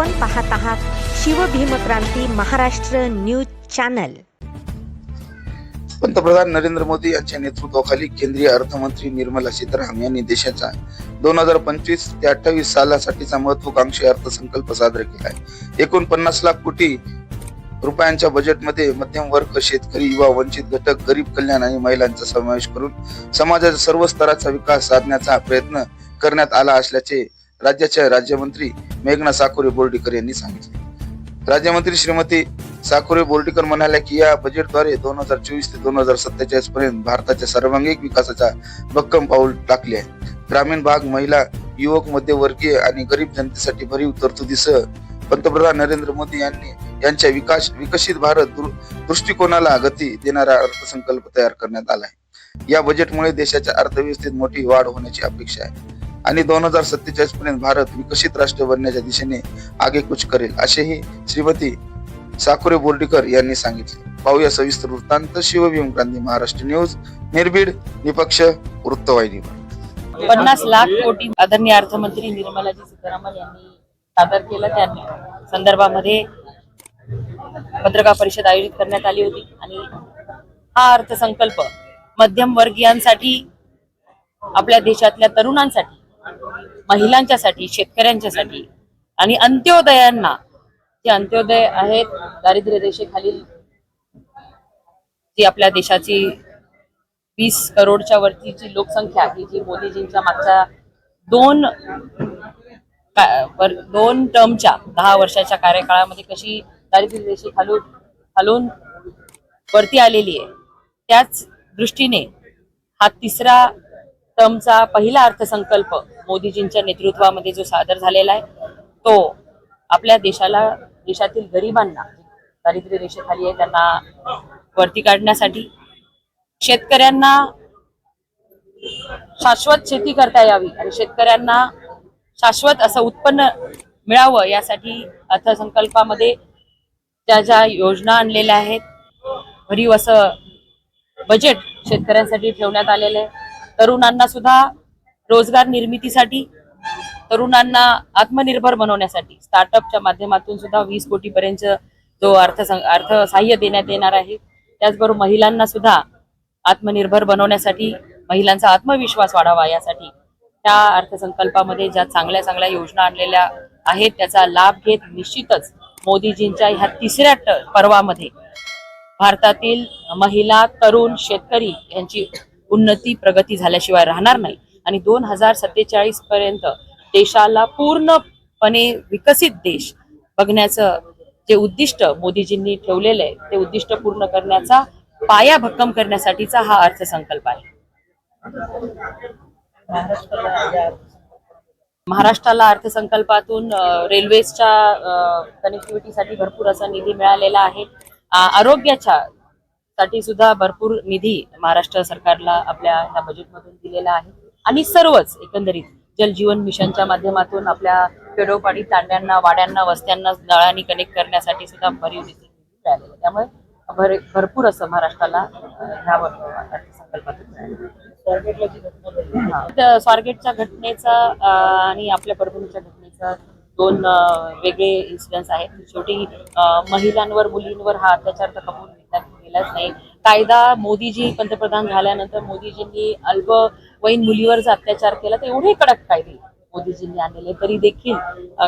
आपण पाहत आहात शिवभीमक्रांती महाराष्ट्र न्यूज चॅनल. पंतप्रधान नरेंद्र मोदी यांच्या नेतृत्वाखाली केंद्रीय अर्थमंत्री निर्मला सीतारामन यांनी देशाचा दोन हजार पंचवीस ते अठ्ठावीस सालासाठीचा महत्वाकांक्षी अर्थसंकल्प सादर केला आहे. एकूण पन्नास लाख कोटी रुपयांच्या बजेटमध्ये मध्यम वर्ग शेतकरी युवा वंचित घटक गरीब कल्याण आणि महिलांचा समावेश करून समाजाच्या सर्व स्तराचा विकास साधण्याचा प्रयत्न करण्यात आला असल्याचे राज्याच्या राज्यमंत्री मेघना साकोरे बोर्डीकर यांनी सांगितले. राज्यमंत्री श्रीमती साकोरे बोर्डीकर म्हणाल्या की या बजेटद्वारे दोन हजार चोवीस ते दोन हजार सत्तेचाळीस पर्यंत भारताच्या सर्वांगीण विकासाचा भक्कम पाऊल टाकले आहे. ग्रामीण भाग महिला युवक मध्यवर्गीय आणि गरीब जनतेसाठी भरीव तरतुदीसह पंतप्रधान नरेंद्र मोदी यांनी यांच्या विकास विकसित भारत दृष्टिकोनाला गती देणारा अर्थसंकल्प तयार करण्यात आला आहे. या बजेटमुळे देशाच्या अर्थव्यवस्थेत मोठी वाढ होण्याची अपेक्षा आहे. आणि दोन हजार सत्तेचाळीस पर्यंत भारत विकसित राष्ट्र बनण्याच्या दिशेने आगेकूच करेल असेही श्रीमती साकुरे बोर्डीकर यांनी सांगितले. पाहूया सविस्तर वृत्तांत. शिवभीम क्रांती महाराष्ट्र न्यूज निर्भीड निपक्ष वृत्तवाहिनीवर पन्नास लाख कोटी आदरणीय अर्थमंत्री निर्मलाजी सीतारामन यांनी सादर केलं. त्या संदर्भामध्ये पत्रकार परिषद आयोजित करण्यात आली होती. आणि हा अर्थसंकल्प मध्यम वर्गीयांसाठी आपल्या देशातल्या तरुणांसाठी महिलांच्यासाठी शेतकऱ्यांच्यासाठी आणि अंत्योदयांना. जे अंत्योदय आहेत दारिद्र्य रेषेखालील जी आपल्या देशाची वीस करोडच्या वरतीची लोकसंख्या ही जी मोदीजींच्या मागच्या दोन दोन टर्मच्या दहा वर्षाच्या कार्यकाळामध्ये कशी दारिद्र्य रेषे खालून खालून वरती आलेली आहे त्याच दृष्टीने हा तिसरा टर्मचा पहिला अर्थसंकल्प मोदीजींच्या नेतृत्वामध्ये जो सादर झालेला आहे तो आपल्या देशाला देशातील गरिबांना दारिद्र्य रेषेखाली आहे त्यांना वरती काढण्यासाठी शेतकऱ्यांना शाश्वत शेती करता यावी आणि शेतकऱ्यांना शाश्वत असं उत्पन्न मिळावं यासाठी अर्थसंकल्पामध्ये ज्या ज्या योजना आणलेल्या आहेत भरीव असं बजेट शेतकऱ्यांसाठी ठेवण्यात आलेलं आहे. तरुणांना सुद्धा रोजगार निर्मितीसाठी तरुणांना आत्मनिर्भर बनवण्यासाठी. स्टार्टअपच्या माध्यमातून सुद्धा वीस कोटीपर्यंत जो अर्थ अर्थ सहाय्य देण्यात येणार आहे. त्याचबरोबर महिलांना सुद्धा आत्मनिर्भर बनवण्यासाठी महिलांचा आत्मविश्वास वाढावा यासाठी त्या अर्थसंकल्पामध्ये ज्या चांगल्या चांगल्या योजना आणलेल्या आहेत त्याचा लाभ घेत निश्चितच मोदीजींच्या ह्या तिसऱ्या पर्वामध्ये भारतातील महिला तरुण शेतकरी यांची उन्नती प्रगती झाल्याशिवाय राहणार नाही. आणि दोन हजार सत्तेचाळीस पर्यंत देशाला पूर्णपणे विकसित देश बघण्याचं जे उद्दिष्ट मोदीजींनी ठेवलेलं आहे ते उद्दिष्ट पूर्ण करण्याचा पाया भक्कम करण्यासाठीचा हा अर्थसंकल्प आहे. महाराष्ट्राला अर्थसंकल्पातून रेल्वेच्या कनेक्टिव्हिटीसाठी भरपूर असा निधी मिळालेला आहे. आरोग्याच्या साठी सुद्धा भरपूर निधी महाराष्ट्र सरकारला आपल्या ह्या बजेटमधून दिलेला आहे. आणि सर्वच एकंदरीत जल जीवन मिशनच्या माध्यमातून आपल्या खेडोपाडी तांड्यांना वाड्यांना वस्त्यांना नळांनी कनेक्ट करण्यासाठी सुद्धा भरीव निधी मिळालेला त्यामुळे भर भरपूर असं महाराष्ट्राला ह्या अर्थसंकल्पातून स्वारगेटच्या घटनेचा आणि आपल्या परभणीच्या घटनेचा दोन वेगळे इन्सिडन्स आहेत. शेवटी महिलांवर मुलींवर हा अत्याचार तर खपवून घेतला गेलाच नाही. कायदा मोदीजी पंतप्रधान झाल्यानंतर मोदीजींनी वैन मुलीवर अत्याचार केला तर एवढे कडक कायदे मोदीजींनी आणलेले तरी देखील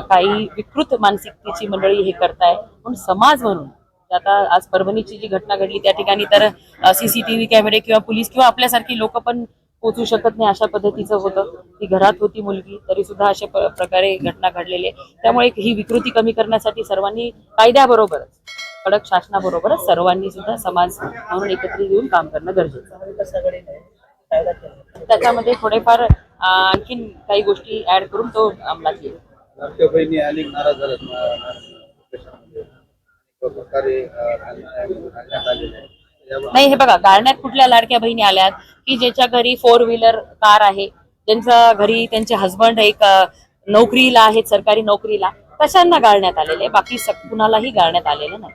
काही विकृत मानसिकतेची मंडळी हे करताय पण समाज म्हणून आता आज परभणीची जी घटना घडली त्या ठिकाणी तर सीसीटीव्ही कॅमेरे किंवा पोलीस किंवा आपल्यासारखी लोक पण पोचू शकत नाही अशा पद्धतीचं होतं. ती घरात होती मुलगी तरी सुद्धा अशा प्रकारे घटना घडलेली आहे. त्यामुळे ही विकृती कमी करण्यासाठी सर्वांनी कायद्याबरोबरच कडक शासनाबरोबरच सर्वांनी सुद्धा समाज म्हणून एकत्रित येऊन काम करणं गरजेचं आहे. त्याच्यामध्ये थोडेफार आणखीन काही गोष्टी ऍड करून तो अंमलात येईल लाडक्या बहिणी अनेक नाराज झाल्यात नाही हे बघा गाळण्यात कुठल्या लाडक्या बहिणी आल्यात की ज्याच्या घरी फोर व्हीलर कार आहे ज्यांच्या घरी त्यांचे हस्बंड एक नोकरीला आहेत सरकारी नोकरीला तशांना गाळण्यात आलेले बाकी कुणालाही गाळण्यात आलेलं नाही.